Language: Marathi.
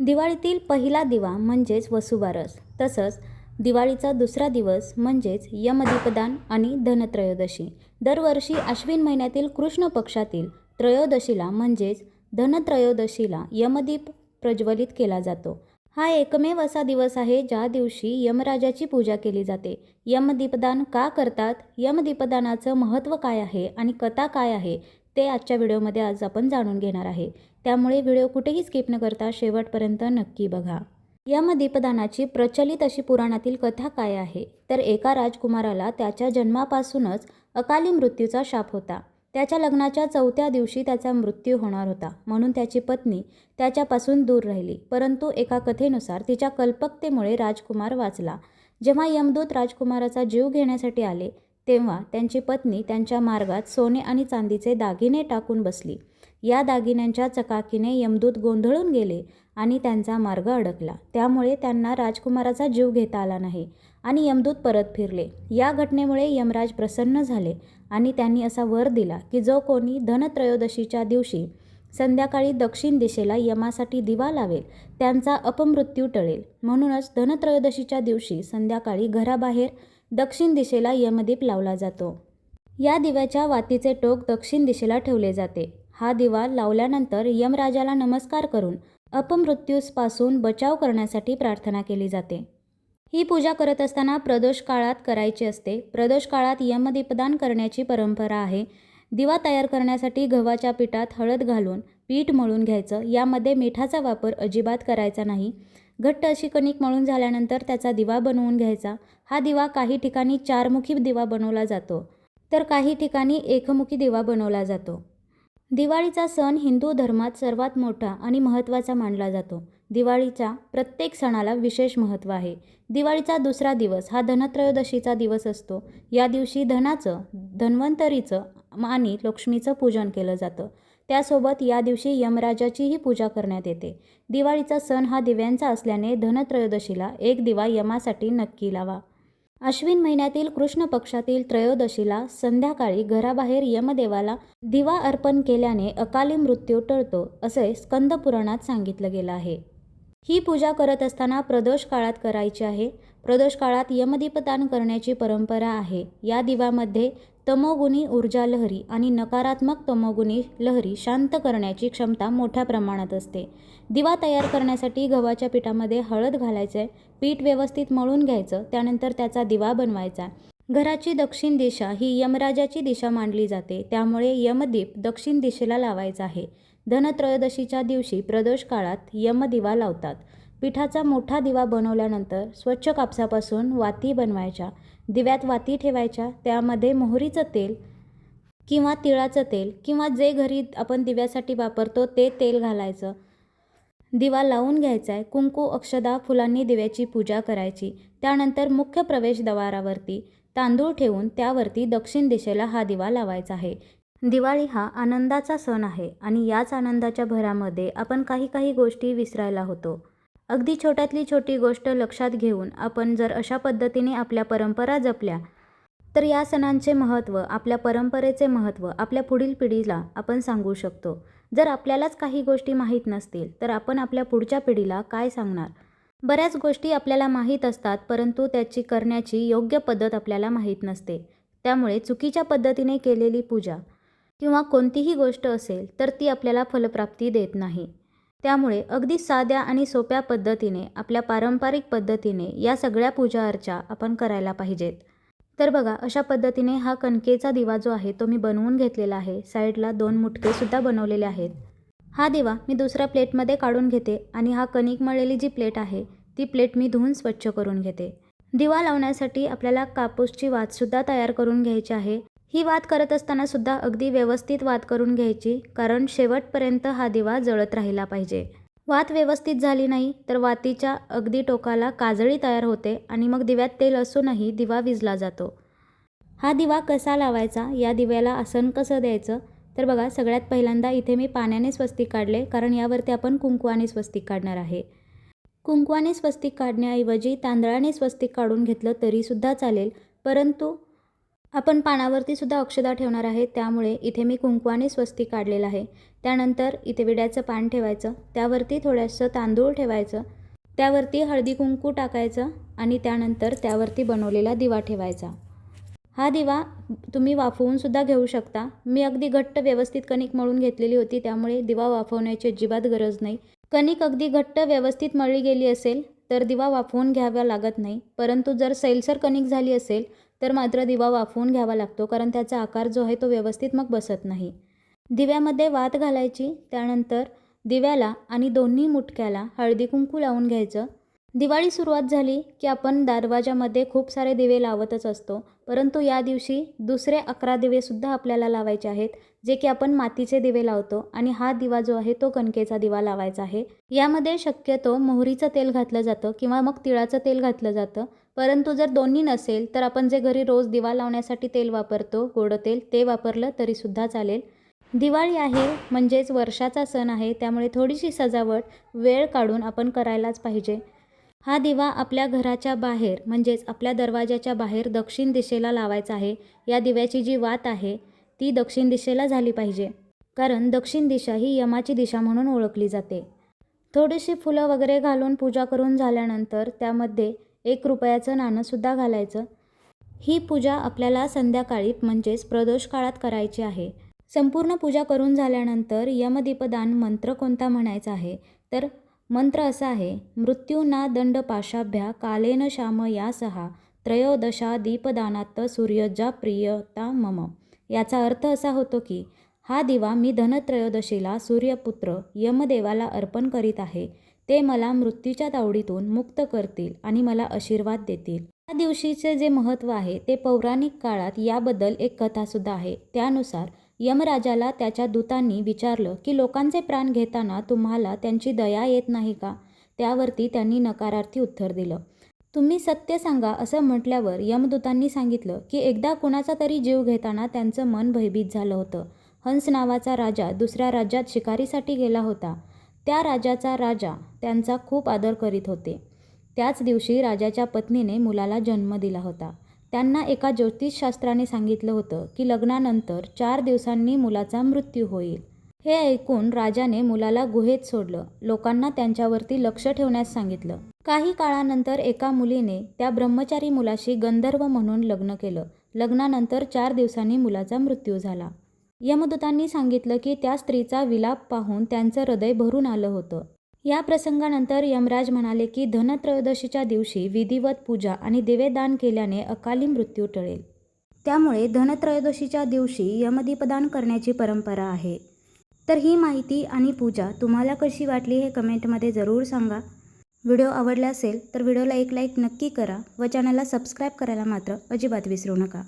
दिवाळीतील पहिला दिवा म्हणजेच वसुबारस. तसंच दिवाळीचा दुसरा दिवस म्हणजेच यमदीपदान आणि धनत्रयोदशी. दरवर्षी आश्विन महिन्यातील कृष्ण पक्षातील त्रयोदशीला म्हणजेच धनत्रयोदशीला यमदीप प्रज्वलित केला जातो. हा एकमेव असा दिवस आहे ज्या दिवशी यमराजाची पूजा केली जाते. यमदीपदान का करतात? यमदीपदानाचं महत्त्व काय आहे आणि कथा काय आहे? ते आजच्या व्हिडिओमध्ये आज आपण जाणून घेणार आहे. त्यामुळे व्हिडिओ कुठेही स्किप न करता शेवटपर्यंत नक्की बघा. यम दीपदानाची प्रचलित अशी पुराणातील कथा काय आहे? तर एका राजकुमाराला त्याच्या जन्मापासूनच अकाली मृत्यूचा शाप होता. त्याच्या लग्नाच्या चौथ्या दिवशी त्याचा मृत्यू होणार होता. म्हणून त्याची पत्नी त्याच्यापासून दूर राहिली. परंतु एका कथेनुसार तिच्या कल्पकतेमुळे राजकुमार वाचला. जेव्हा यमदूत राजकुमाराचा जीव घेण्यासाठी आले तेव्हा त्यांची पत्नी त्यांच्या मार्गात सोने आणि चांदीचे दागिने टाकून बसली. या दागिन्यांच्या चकाकीने यमदूत गोंधळून गेले आणि त्यांचा मार्ग अडकला. त्यामुळे त्यांना राजकुमाराचा जीव घेता आला नाही आणि यमदूत परत फिरले. या घटनेमुळे यमराज प्रसन्न झाले आणि त्यांनी असा वर दिला की जो कोणी धनत्रयोदशीच्या दिवशी संध्याकाळी दक्षिण दिशेला यमासाठी दिवा लावेल त्यांचा अपमृत्यू टळेल. म्हणूनच धनत्रयोदशीच्या दिवशी संध्याकाळी घराबाहेर दक्षिण दिशेला यमदीप लावला जातो. या दिव्याच्या वातीचे टोक दक्षिण दिशेला ठेवले जाते. हा दिवा लावल्यानंतर यमराजाला नमस्कार करून अपमृत्यूसपासून बचाव करण्यासाठी प्रार्थना केली जाते. ही पूजा करत असताना प्रदोष काळात करायची असते. प्रदोष काळात यमदीपदान करण्याची परंपरा आहे. दिवा तयार करण्यासाठी गव्हाच्या पिठात हळद घालून पीठ मळून घ्यायचं. यामध्ये मिठाचा वापर अजिबात करायचा नाही. घट्ट अशी कणिक मळून झाल्यानंतर त्याचा दिवा बनवून घ्यायचा. हा दिवा काही ठिकाणी चारमुखी दिवा बनवला जातो. तर काही ठिकाणी एकमुखी दिवा बनवला जातो. दिवाळीचा सण हिंदू धर्मात सर्वात मोठा आणि महत्त्वाचा मानला जातो. दिवाळीच्या प्रत्येक सणाला विशेष महत्त्व आहे. दिवाळीचा दुसरा दिवस हा धनत्रयोदशीचा दिवस असतो. या दिवशी धनाचं धन्वंतरीचं आणि लक्ष्मीचं पूजन केलं जातं. त्यासोबत या दिवशी यमराजाचीही पूजा करण्यात येते. दिवाळीचा सण हा दिव्यांचा असल्याने धनत्रयोदशीला एक दिवा यमासाठी नक्की लावा. अश्विन महिन्यातील कृष्ण पक्षातील त्रयोदशीला संध्याकाळी घराबाहेर यमदेवाला दिवा अर्पण केल्याने अकाली मृत्यू टळतो असे स्कंदपुराणात सांगितलं गेलं आहे. ही पूजा करत असताना प्रदोष काळात करायची आहे. प्रदोष काळात यमदीपदान करण्याची परंपरा आहे. या दिवामध्ये तमोगुणी ऊर्जा लहरी आणि नकारात्मक तमोगुणी लहरी शांत करण्याची क्षमता मोठ्या प्रमाणात असते. दिवा तयार करण्यासाठी गव्हाच्या पिठामध्ये हळद घालायचं पीठ व्यवस्थित मळून घ्यायचं त्यानंतर त्याचा दिवा बनवायचा. घराची दक्षिण दिशा ही यमराजाची दिशा मानली जाते त्यामुळे यमदीप दक्षिण दिशेला लावायचा आहे. धनत्रयोदशीच्या दिवशी प्रदोष काळात यमदिवा लावतात. पिठाचा मोठा दिवा बनवल्यानंतर स्वच्छ कापसापासून वाती बनवायच्या. दिव्यात वाती ठेवायच्या. त्यामध्ये मोहरीचं तेल किंवा तिळाचं तेल किंवा जे घरी आपण दिव्यासाठी वापरतो ते तेल घालायचं. दिवा लावून घ्यायचा आहे कुंकू अक्षदा फुलांनी दिव्याची पूजा करायची. त्यानंतर मुख्य प्रवेशद्वारावरती तांदूळ ठेवून त्यावरती दक्षिण दिशेला हा दिवा लावायचा आहे. दिवाळी हा आनंदाचा सण आहे आणि याच आनंदाच्या भरामध्ये आपण काही काही गोष्टी विसरायला होतो. अगदी छोट्यातली छोटी गोष्ट लक्षात घेऊन आपण जर अशा पद्धतीने आपल्या परंपरा जपल्या तर या सणांचे महत्त्व आपल्या परंपरेचे महत्त्व आपल्या पुढील पिढीला आपण सांगू शकतो. जर आपल्यालाच काही गोष्टी माहीत नसतील तर आपण आपल्या पुढच्या पिढीला काय सांगणार? बऱ्याच गोष्टी आपल्याला माहीत असतात परंतु त्याची करण्याची योग्य पद्धत आपल्याला माहीत नसते. त्यामुळे चुकीच्या पद्धतीने केलेली पूजा किंवा कोणतीही गोष्ट असेल तर ती आपल्याला फलप्राप्ती देत नाही. त्यामुळे अगदी साध्या आणि सोप्या पद्धतीने आपल्या पारंपरिक पद्धतीने या सगळ्या पूजा अर्चा आपण करायला पाहिजेत. तर बघा अशा पद्धतीने हा कणकेचा दिवा जो आहे तो मी बनवून घेतलेला आहे. साईडला दोन मुटकेसुद्धा बनवलेले आहेत. हा दिवा मी दुसऱ्या प्लेटमध्ये काढून घेते आणि हा कणिक मळलेली जी प्लेट आहे ती प्लेट मी धुवून स्वच्छ करून घेते. दिवा लावण्यासाठी आपल्याला कापूसची वातसुद्धा तयार करून घ्यायची आहे. ही वात करत असताना सुद्धा अगदी व्यवस्थित वाद करून घ्यायची कारण शेवटपर्यंत हा दिवा जळत राहिला पाहिजे. वात व्यवस्थित झाली नाही तर वातीच्या अगदी टोकाला काजळी तयार होते आणि मग दिव्यात तेल असूनही दिवा विजला जातो. हा दिवा कसा लावायचा या दिव्याला आसन कसं द्यायचं? तर बघा सगळ्यात पहिल्यांदा इथे मी पाण्याने स्वस्तिक काढले कारण यावरती आपण कुंकवाने स्वस्तिक काढणार आहे. कुंकवाने स्वस्तिक काढण्याऐवजी तांदळाने स्वस्तिक काढून घेतलं तरीसुद्धा चालेल परंतु आपण पानावरती सुद्धा अक्षदा ठेवणार आहे त्यामुळे इथे मी कुंकवाने स्वस्ती काढलेलं आहे. त्यानंतर इथे विड्याचं पान ठेवायचं त्यावरती थोडंसं तांदूळ ठेवायचं त्यावरती हळदी कुंकू टाकायचं आणि त्यानंतर त्यावरती बनवलेला दिवा ठेवायचा. हा दिवा तुम्ही वाफवूनसुद्धा घेऊ शकता. मी अगदी घट्ट व्यवस्थित कणिक मळून घेतलेली होती त्यामुळे दिवा वाफवण्याची अजिबात गरज नाही. कणिक अगदी घट्ट व्यवस्थित मळली गेली असेल तर दिवा वाफवून घ्यावा लागत नाही. परंतु जर सैलसर कणिक झाली असेल तर मात्र दिवा वाफवून घ्यावा लागतो कारण त्याचा आकार जो आहे तो व्यवस्थित मग बसत नाही. दिव्यामध्ये वात घालायची त्यानंतर दिव्याला आणि दोन्ही मुटक्याला हळदी कुंकू लावून घ्यायचं. दिवाळी सुरुवात झाली की आपण दरवाजामध्ये खूप सारे दिवे लावतच असतो परंतु या दिवशी दुसरे अकरा दिवेसुद्धा आपल्याला लावायचे आहेत जे की आपण मातीचे दिवे लावतो आणि हा दिवा जो आहे तो कणकेचा दिवा लावायचा आहे. यामध्ये शक्यतो मोहरीचं तेल घातलं जातं किंवा मग तिळाचं तेल घातलं जातं परंतु जर दोन्ही नसेल तर आपण जे घरी रोज दिवा लावण्यासाठी तेल वापरतो गोडं तेल ते वापरलं तरीसुद्धा चालेल. दिवाळी आहे म्हणजेच वर्षाचा सण आहे त्यामुळे थोडीशी सजावट वेळ काढून आपण करायलाच पाहिजे. हा दिवा आपल्या घराच्या बाहेर म्हणजेच आपल्या दरवाजाच्या बाहेर दक्षिण दिशेला लावायचा आहे. या दिव्याची जी वात आहे ती दक्षिण दिशेला झाली पाहिजे. कारण दक्षिण दिशा ही यमाची दिशा म्हणून ओळखली जाते. थोडीशी फुलं वगैरे घालून पूजा करून झाल्यानंतर त्यामध्ये एक रुपयाचं नाणंसुद्धा घालायचं. ही पूजा आपल्याला संध्याकाळी म्हणजेच प्रदोष काळात करायची आहे. संपूर्ण पूजा करून झाल्यानंतर यमदीपदान मंत्र कोणता म्हणायचा आहे? तर मंत्र असा आहे मृत्यूना दंड पाशाभ्या कालेन श्याम या सहा त्रयोदशा दीपदानात सूर्यजा प्रियता मम. याचा अर्थ असा होतो की हा दिवा मी धनत्रयोदशीला सूर्यपुत्र यमदेवाला अर्पण करीत आहे. ते मला मृत्यूच्या तावडीतून मुक्त करतील आणि मला आशीर्वाद देतील. या दिवशीचे जे महत्त्व आहे ते पौराणिक काळात याबद्दल एक कथासुद्धा आहे. त्यानुसार यमराजाला त्याच्या दूतांनी विचारलं की लोकांचे प्राण घेताना तुम्हाला त्यांची दया येत नाही का? त्यावरती त्यांनी नकारार्थी उत्तर दिलं. तुम्ही सत्य सांगा असं म्हटल्यावर यमदूतांनी सांगितलं की एकदा कुणाचा तरी जीव घेताना त्यांचं मन भयभीत झालं होतं. हंस नावाचा राजा दुसऱ्या राज्यात शिकारीसाठी गेला होता. त्या राजाचा राजा त्यांचा खूप आदर करीत होते. त्याच दिवशी राजाच्या पत्नीने मुलाला जन्म दिला होता. त्यांना एका ज्योतिषशास्त्राने सांगितलं होतं की लग्नानंतर चार दिवसांनी मुलाचा मृत्यू होईल. हे ऐकून राजाने मुलाला गुहेत सोडलं. लोकांना त्यांच्यावरती लक्ष ठेवण्यास सांगितलं. काही काळानंतर एका मुलीने त्या ब्रह्मचारी मुलाशी गंधर्व म्हणून लग्न केलं. लग्नानंतर चार दिवसांनी मुलाचा मृत्यू झाला. यमदूतांनी सांगितलं की त्या स्त्रीचा विलाप पाहून त्यांचं हृदय भरून आलं होतं. या प्रसंगानंतर यमराज म्हणाले की धनत्रयोदशीच्या दिवशी विधिवत पूजा आणि दिवेदान केल्याने अकाली मृत्यू टळेल. त्यामुळे धनत्रयोदशीच्या दिवशी यमदीपदान करण्याची परंपरा आहे. तर ही माहिती आणि पूजा तुम्हाला कशी वाटली हे कमेंटमध्ये जरूर सांगा. व्हिडिओ आवडला असेल तर व्हिडिओला एक लाईक नक्की करा व चॅनलला सबस्क्राईब करायला मात्र अजिबात विसरू नका.